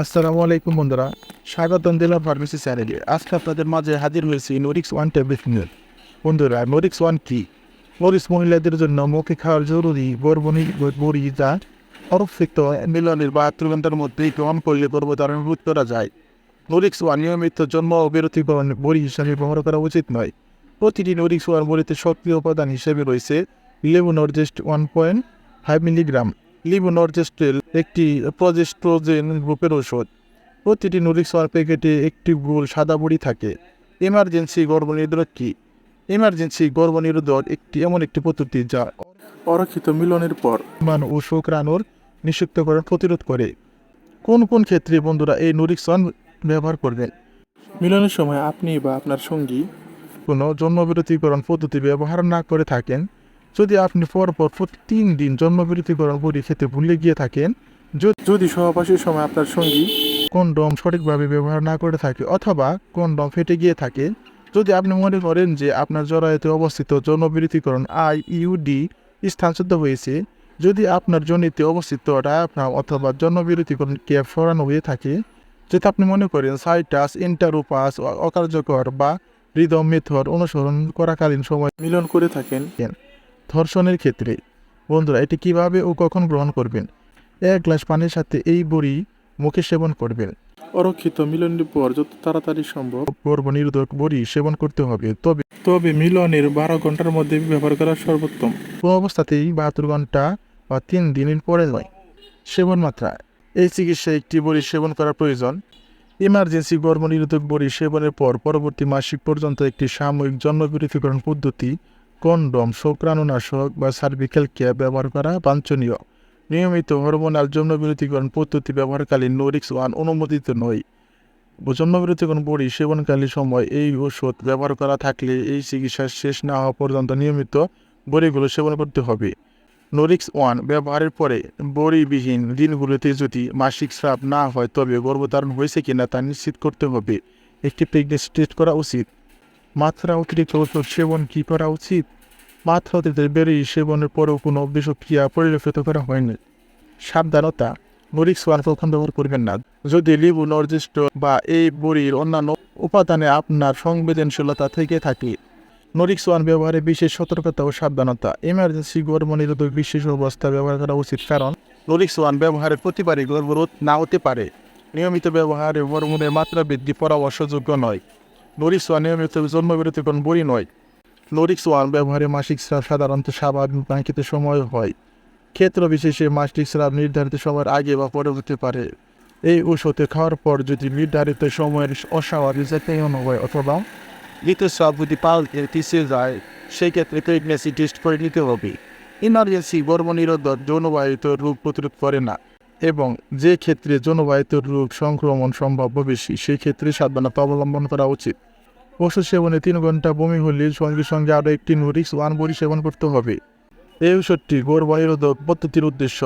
আসসালামু আলাইকুম বন্ধুরা, স্বাগতম দিলাম ফার্মেসি চ্যানেলে। আজকে আপনাদের মাঝে হাজির হয়েছি নোরিক্স ওয়ান ট্যাবলেট নিয়ে বন্ধুরা নোরিক্স ওয়ান কি? নোরিক্স মহিলাদের জন্য মুখে খাওয়ার জরুরি গর্ভণী বড়ি যা অরক্ষিত মিলনের বাহাত্তর ঘণ্টার মধ্যেই গ্রহণ করলে গর্ভধারণ রোধ করা যায়। নোরিক্স ওয়ান নিয়মিত জন্ম বিরতিকরণ বড়ি হিসাবে ব্যবহার করা উচিত নয়। প্রতিটি নোরিক্স ওয়ান বড়িতে সক্রিয় উপাদান হিসেবে রয়েছে levonorgestrel one point five milligram. Levonorgestrel একটি প্রজেস্ট্রোজেন গ্রুপের ওষুধ প্রতিটি নুরিক্সওয়ার প্যাকেটে একটি গোল সাদা বড়ি থাকে। এমার্জেন্সি গর্ভনিরোধক কি? এমার্জেন্সি গর্ভনিরোধক একটি এমন একটি পদ্ধতি যা অরক্ষিত মিলনের পর মান ও শুক্রাণুর নিষিক্তকরণ প্রতিরোধ করে। কোন কোন ক্ষেত্রে বন্ধুরা এই নুরিক্সন ব্যবহার করবেন? মিলনের সময় আপনি বা আপনার সঙ্গী কোনো জন্মবিরতিকরণ পদ্ধতি ব্যবহার না করে থাকেন। যদি আপনি পরপর প্রতি তিন দিন জন্মবিরতিকরণ বড়ি খেতে ভুলে গিয়ে থাকেন যদি সহবাসের সময় আপনার সঙ্গী কন্ডম সঠিকভাবে ব্যবহার না করে থাকে অথবা কন্ডম ফেটে গিয়ে থাকে যদি আপনি মনে করেন যে আপনার জরায়ুতে অবস্থিত জনবিরতিকরণ আই ইউডি স্থানচ্যুত হয়েছে যদি আপনার জনিতে অবস্থিত ডায়াফ্রাম অথবা জনবিরতিকরণ ক্যাপ সরানো হয়ে থাকে যদি আপনি মনে করেন সাইটাস ইন্টারোপাস অকার্যকর বা হৃদম মেথর অনুসরণ করাকালীন সময় মিলন করে থাকেন। ধর্ষণের ক্ষেত্রে। বন্ধুরা এটি কীভাবে ও কখন গ্রহণ করবেন? এক গ্লাস পানির সাথে এই বড়ি মুখে সেবন করবেন। অরক্ষিত মিলনের পর যত তাড়াতাড়ি সম্ভব গর্ভ নিরোধক বড়ি সেবন করতে হবে। তবে তবে মিলনের বারো ঘণ্টার মধ্যে ব্যবহার করা সর্বোত্তম। কোনো অবস্থাতেই বাহাত্তর ঘণ্টা বা তিন দিনের পরে নয়। সেবন মাত্রা। এই চিকিৎসায় একটি বড়ি সেবন করা প্রয়োজন। ইমার্জেন্সি গর্ভ নিরোধক বড়ি সেবনের পর পরবর্তী মাসিক পর্যন্ত একটি সাময়িক জন্মবিরতিকরণ পদ্ধতি কন্ডম, শুক্রাণুনাশক বা সার্ভিক্যাল ক্যাপ ব্যবহার করা বাঞ্ছনীয়। নিয়মিত হরমোনাল জন্মবিরতিকরণ পদ্ধতি ব্যবহারকালীন নোরিক্স ওয়ান অনুমোদিত নয়। জন্মবিরতিকরণ বড়ি সেবনকালীন সময় এই ওষুধ ব্যবহার করা থাকলে এই চিকিৎসা শেষ না হওয়া পর্যন্ত নিয়মিত বড়িগুলো সেবন করতে হবে। নোরিক্স ওয়ান ব্যবহারের পরে বড়িবিহীন দিনগুলোতে যদি মাসিক স্রাব না হয়, তবে গর্ভধারণ হয়েছে কিনা তা নিশ্চিত করতে হবে। একটি প্রেগনেন্সি টেস্ট করা উচিত। মাত্রা অতিরিক্ত ওষুধ সেবন কী করা উচিত? মাত্রা অতিরিক্ত বেরি সেবনের পরেও কোনো বিষক্রিয়া পরিলক্ষিত করা হয়নি। সাবধানতা নোরিক্স ওয়ান কখন ব্যবহার করবেন না। যদি লিবু নর্জিষ্ট বা এই বড়ির অন্যান্য উপাদানে আপনার সংবেদনশীলতা থেকে থাকে নোরিক্স ওয়ান ব্যবহারে বিশেষ সতর্কতা ও সাবধানতা। এমার্জেন্সি গর্ভ নিরোধক বিশেষ অবস্থা ব্যবহার করা উচিত, কারণ নোরিক্স ওয়ান ব্যবহারের প্রতিবারই গর্ভরোধ না হতে পারে। নিয়মিত ব্যবহারে হরমোনের মাত্রা বৃদ্ধি পরামর্শযোগ্য নয়। নোরিক্স ওয়ান নিয়মিত জন্মবিরতিকরণ বড়ি নয়। নোরিক্স ওয়ান ব্যবহারে মাসিক স্রাব সাধারণত স্বাভাবিক বাঁকিত সময় হয়। ক্ষেত্র বিশেষে মাসিক স্রাব নির্ধারিত সময়ের আগে বা পরে হতে পারে। এই ওষুধে খাওয়ার পর যদি নির্ধারিত সময়ের অস্বাভাবিক জাতীয়ন হয় অথবা ঋতুস্রাব যদি পাল্টে পিছিয়ে যায় সেই ক্ষেত্রে প্রেগনেন্সি টেস্ট করে নিতে হবে। ইমার্জেন্সি গর্ভনিরোধক যৌনবাহিত রোগ প্রতিরোধ করে না এবং যে ক্ষেত্রে যৌনবাহিত রোগ সংক্রমণ সম্ভাব্য বেশি সেই ক্ষেত্রে সাবধানতা অবলম্বন করা উচিত। ওষুধ সেবনে তিন ঘণ্টা বমি হলে সঙ্গে সঙ্গে আরও একটি নোরিক্স ওয়ান বড়ি সেবন করতে হবে। এই ওষুধটি গর্ভনিরোধক পদ্ধতির উদ্দেশ্য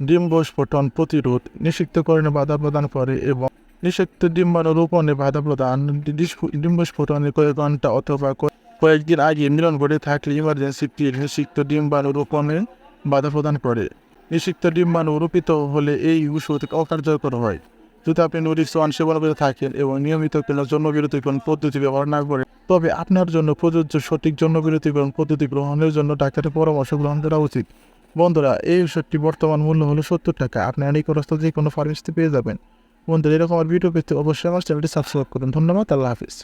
ডিম্বস্ফোটন প্রতিরোধ নিষিক্তকরণে বাধা প্রদান করে এবং নিষিক্ত ডিম্বাণু রোপণে বাধা প্রদান ডিম্বস্ফোটনের কয়েক ঘণ্টা অথবা কয়েকদিন আগে মিলন ঘটে থাকলে ইমার্জেন্সি পিল নিষিক্ত ডিম্বাণু রোপণে বাধা প্রদান করে। নিষিক্ত ডিম্বাণু রোপিত হলে এই ওষুধ অকার্যকর হয়। যদি আপনি নোটিশ ওয়ান সেবন করে থাকেন এবং নিয়মিত কোনো জন্মবিরতিকরণ পদ্ধতি ব্যবহার না করেন, তবে আপনার জন্য প্রযোজ্য সঠিক জন্মবিরতিকরণ পদ্ধতি গ্রহণের জন্য ডাক্তারের পরামর্শ গ্রহণ করা উচিত। বন্ধুরা, এই ওষুধটি বর্তমান মূল্য হলো সত্তর টাকা। আপনি নিকটস্থ যে কোনো ফার্মেসিতে পেয়ে যাবেন। বন্ধুরা, এরকম ভিডিও পেতে অবশ্যই আমার চ্যানেলটি সাবস্ক্রাইব করুন। ধন্যবাদ, আল্লাহ হাফিজ।